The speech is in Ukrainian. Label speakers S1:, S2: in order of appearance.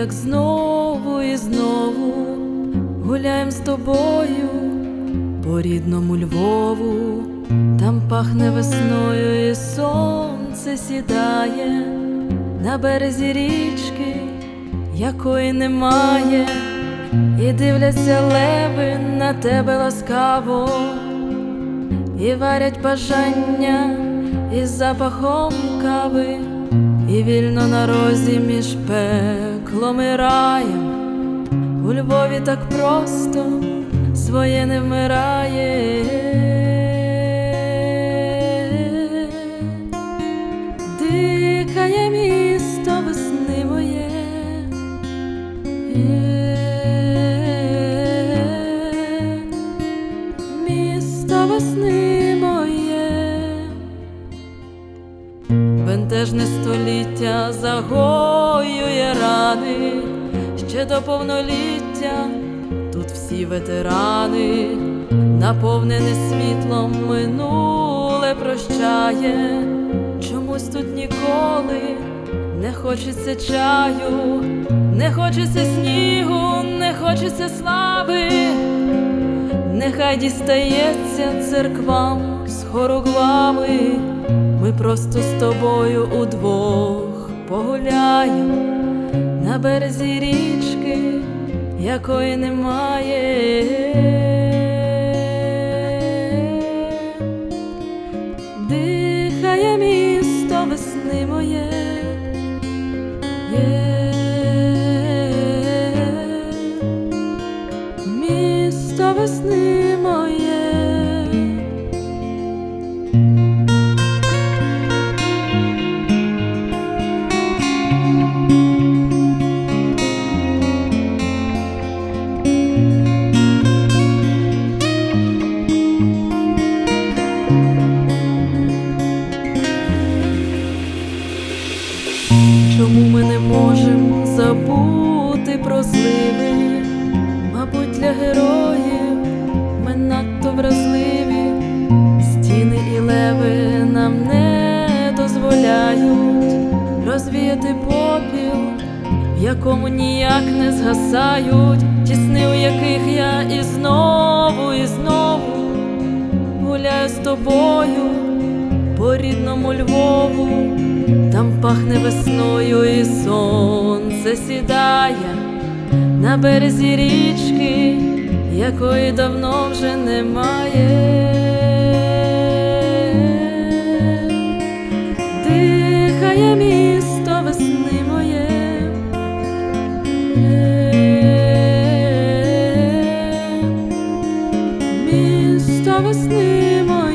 S1: як знову і знову гуляєм з тобою по рідному Львову, там пахне весною, і сонце сідає на березі річки, якої немає, і дивляться леви на тебе ласкаво, і варять бажання із запахом кави, і вільно на розі між раєм. У Львові так просто своє не вмирає. Дикає місто весни моє. Місто весни моє. Бентежне століття загоює рани ще до повноліття. Тут всі ветерани, наповнене світлом минуле прощає. Чомусь тут ніколи не хочеться чаю, не хочеться снігу, не хочеться слави. Нехай дістається церквам з хоругвами, ми просто з тобою удвох погуляємо березі річки, якої немає. Дихає місто весни моє. Є. Місто весни моє. Чому ми не можемо забути про зливи? Мабуть, для героїв ми надто вразливі, стіни і леви нам не дозволяють розвіяти попіл, в якому ніяк не згасають ті сни, у яких я і знову, і знову гуляю з тобою по рідному Львову, там пахне весною і сонце сідає на березі річки, якої давно вже немає. Дихає місто весни моє. Місто весни моє.